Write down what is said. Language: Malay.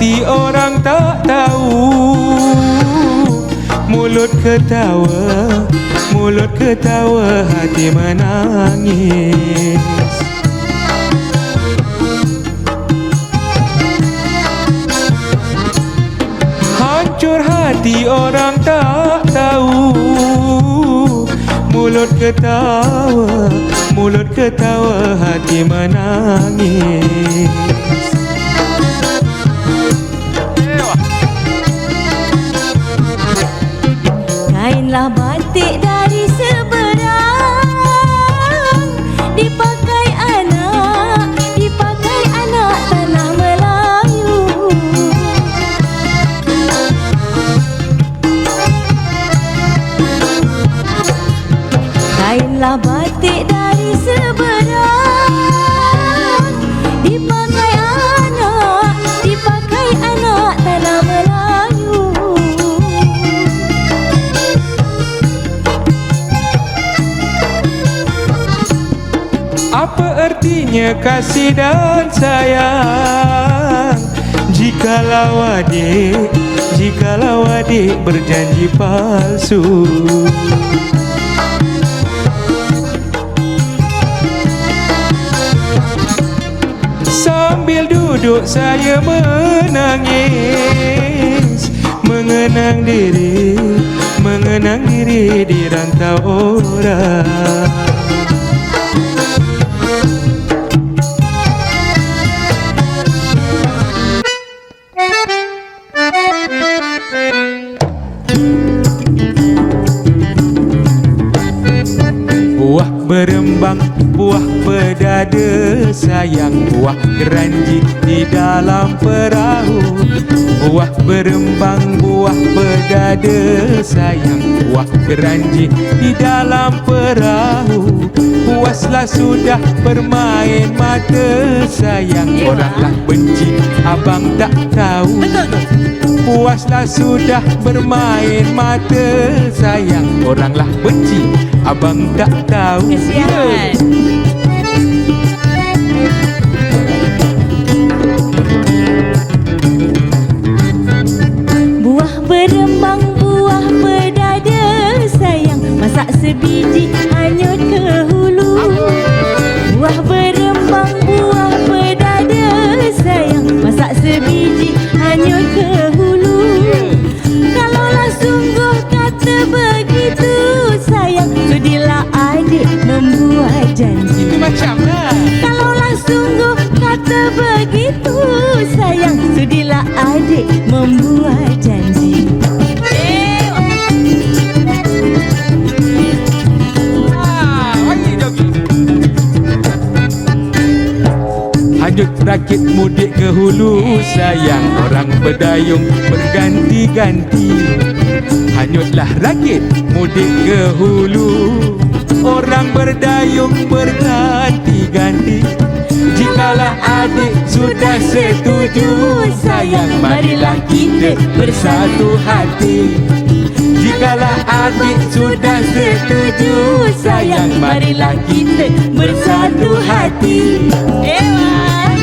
hati orang tak tahu. Mulut ketawa Mulut ketawa hati menangis. Hancur hati orang tak tahu. Mulut ketawa Mulut ketawa hati menangis Kainlah batik dari seberang. Dipakai anak Dipakai anak tanah Melayu. Kainlah batik dari seberang Apa artinya kasih dan sayang? Jikalau adik Jikalau adik berjanji palsu. Sambil duduk saya menangis. Mengenang diri Mengenang diri di rantau orang berdada sayang Buah geranji di dalam perahu. Buah berembang, buah berdada sayang Buah geranji di dalam perahu. Puaslah sudah bermain mata sayang Oranglah benci, abang tak tahu. Puaslah sudah bermain mata sayang Oranglah benci Abang tak tahu. Kesian janji. Itu macam lah. Kalaulah sungguh kata begitu sayang. Sudilah adik membuat janji. Hanyut rakit mudik ke hulu sayang. Orang berdayung berganti-ganti. Hanyutlah rakit mudik ke hulu Orang berdayung berganti-ganti Jikalau adik sudah setuju Sayang marilah kita bersatu hati. Jikalau adik sudah setuju Sayang marilah kita bersatu hati. Ewa